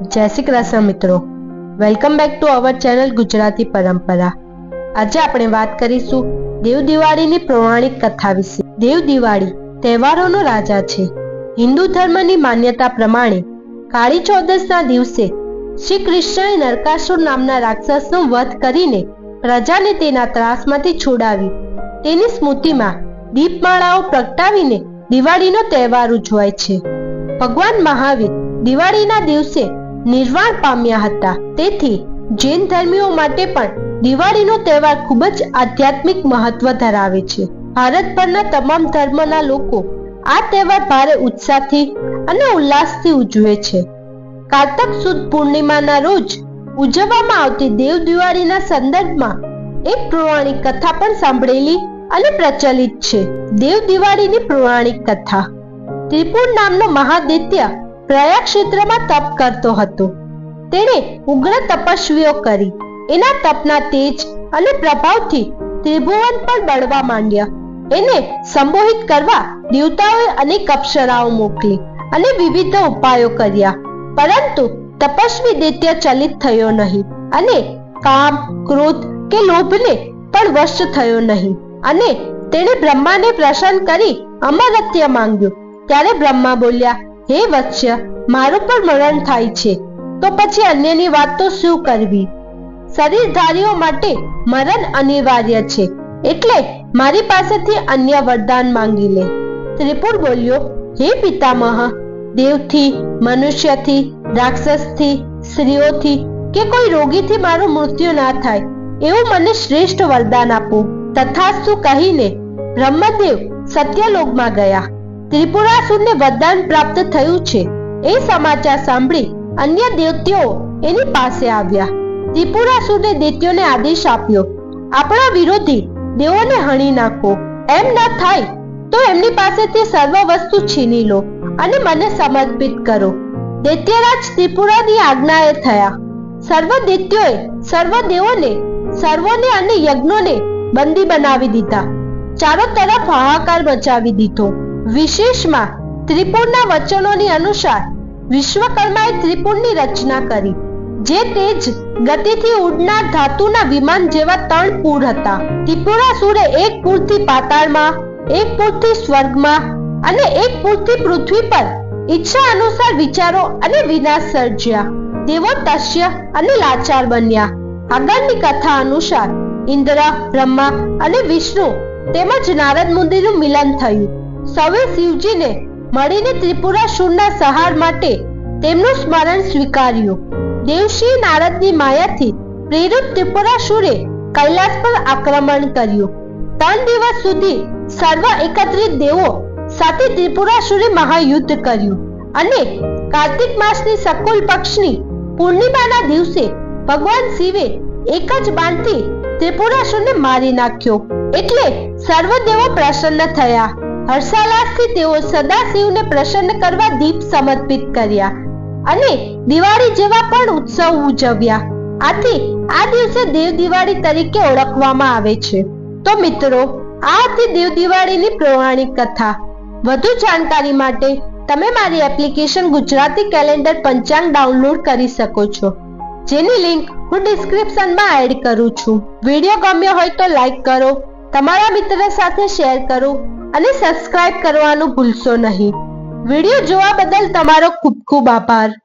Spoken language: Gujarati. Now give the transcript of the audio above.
જય શ્રી કૃષ્ણ મિત્રો. Welcome back to our channel Gujarati Parampara. આજે આપણે વાત કરીશું દેવ દિવાળીની પૌરાણિક કથા વિશે. દેવ દિવાળી તહેવારોનો રાજા છે. હિન્દુ ધર્મની માન્યતા પ્રમાણે કાળી ચૌદસના દિવસે શ્રી કૃષ્ણએ નરકાસુર નામના રાક્ષસનો વધ કરીને પ્રજાને તેના ત્રાસમાંથી છોડાવી તેની સ્મૃતિમાં દીપમાળાઓ પ્રગટાવીને દિવાળીનો તહેવાર ઉજવાય છે. ભગવાન મહાવીર દિવાળીના દિવસે નિર્વાણ પામ્યા હતા. તેથી જૈન ધર્મીઓ માટે પણ દિવાળીનો તહેવાર ખૂબ જ આધ્યાત્મિક મહત્વ ધરાવે છે. ભારતભરના તમામ ધર્મના લોકો આ તહેવાર ભારે ઉત્સાહથી અને ઉલ્લાસથી ઉજવે છે. કારતક સુદ પૂર્ણિમાના રોજ ઉજવવામાં આવતી દેવ દિવાળીના સંદર્ભમાં એક પૌરાણિક કથા પણ સાંભળેલી અને પ્રચલિત છે. દેવ દિવાળીની પૌરાણિક કથા. ત્રિપુર નામનો મહાદૈત્ય પ્રયાગ તપ કરતો હતો. તેણે ઉગ્ર તપસ્વીઓ કરી. એના તપના તેજ અને પ્રભાવથી ત્રિભુવન પર બળવા માંડ્યા. એને સંબોહિત કરવા દેવતાઓએ અનેક અપ્સરાઓ મોકલી અને વિવિધ ઉપાયો કર્યા. પરંતુ તપસ્વી દૈત્ય ચલિત થયો નહીં અને કામ, ક્રોધ કે લોભને પણ વશ થયો નહીં. અને તેણે બ્રહ્માને પ્રસન્ન કરી અમરત્ય માંગ્યું. ત્યારે બ્રહ્મા બોલ્યા હે વત્સ્ય, મારું પણ મરણ થાય છે. તો પછી અન્યની વાત તો શું કરવી? શરીરધારીઓ માટે મરણ અનિવાર્ય છે. એટલે મારી પાસેથી અન્ય વરદાન માંગી લે. ત્રિપુર બોલ્યો, હે પિતામહ, દેવથી, મનુષ્યથી, રાક્ષસથી, સ્ત્રીઓથી કે કોઈ રોગીથી મારું મૃત્યુ ના થાય, એવું મને શ્રેષ્ઠ વરદાન આપો. તથાસ્તુ કહીને બ્રહ્મદેવ સત્યલોકમાં ગયા. ત્રિપુરાસુરને વરદાન પ્રાપ્ત થયું છે. એ સમાચાર સાંભળી અન્ય દેવતાઓ એની પાસે આવ્યા. ત્રિપુરાસુરને દૈત્યોને આદેશ આપ્યો, આપણા વિરોધી દેવોને હણી નાખો. એમ ન થાય તો એમની પાસેથી સર્વ વસ્તુ છીની લો અને મને સમર્પિત કરો. દૈત્યરાજ ત્રિપુરાની આજ્ઞાએ થયા. સર્વ દૈત્યોએ સર્વ દેવોને, સર્વોને અને યજ્ઞોને બંદી બનાવી દીધા. ચારો તરફ હાહાકાર મચાવી દીધો. વિશેષમાં ત્રિપુરના વચનોની અનુસાર વિશ્વકર્માએ ત્રિપુરની રચના કરી, જે તેજ ગતિથી ઉડનાર ધાતુના વિમાન જેવા ત્રણ પૂર હતા. ત્રિપુરાસુરે એક પૂરથી પાતાળમાં, એક પૂરથી સ્વર્ગમાં અને એક પૂરથી પૃથ્વી પર ઈચ્છા અનુસાર વિચારો અને વિનાશ સર્જ્યા. તેઓ તસ્ય અને લાચાર બન્યા. આગળની કથા અનુસાર ઇન્દ્ર, બ્રહ્મા અને વિષ્ણુ તેમજ નારદ મુનિનું મિલન થયું. સૌએ શિવજીને મળીને ત્રિપુરાસુરના સહાર માટે તેમનું સ્મરણ સ્વીકાર્યું. દેવશ્રી નારદની માયાથી પ્રેરિત ત્રિપુરાસુરે કૈલાસ પર આક્રમણ કર્યું. ત્રણ દિવસ સુધી સર્વ એકત્રિત દેવો સાથે ત્રિપુરાસુરે મહાયુદ્ધ કર્યું અને કાર્તિક માસની સકુલ પક્ષની પૂર્ણિમાના દિવસે ભગવાન શિવે એક જ બાણથી ત્રિપુરાસુરને મારી નાખ્યો. એટલે સર્વ દેવો પ્રસન્ન થયા. હર્ષાલાસથી તેઓ સદાશિવને પ્રસન્ન કરવા દીપ સમર્પિત કર્યા અને દિવાળી જેવા પણ ઉત્સવ ઉજવ્યા. આથી આ દિવસે દેવ દિવાળી તરીકે ઓળખવામાં આવે છે. તો મિત્રો, આ હતી દેવ દિવાળીની પૌરાણિક કથા. વધુ જાણકારી માટે તમે મારી એપ્લિકેશન ગુજરાતી કેલેન્ડર પંચાંગ ડાઉનલોડ કરી શકો છો. જેની લિંક હું ડિસ્ક્રિપ્શનમાં એડ કરું છું. વીડિયો ગમ્યો હોય તો લાઈક કરો, તમારા મિત્ર સાથે શેર કરો અને સબસ્ક્રાઇબ કરવાનું ભૂલશો નહીં. વીડિયો જોવા બદલ તમારો ખૂબ ખૂબ આભાર.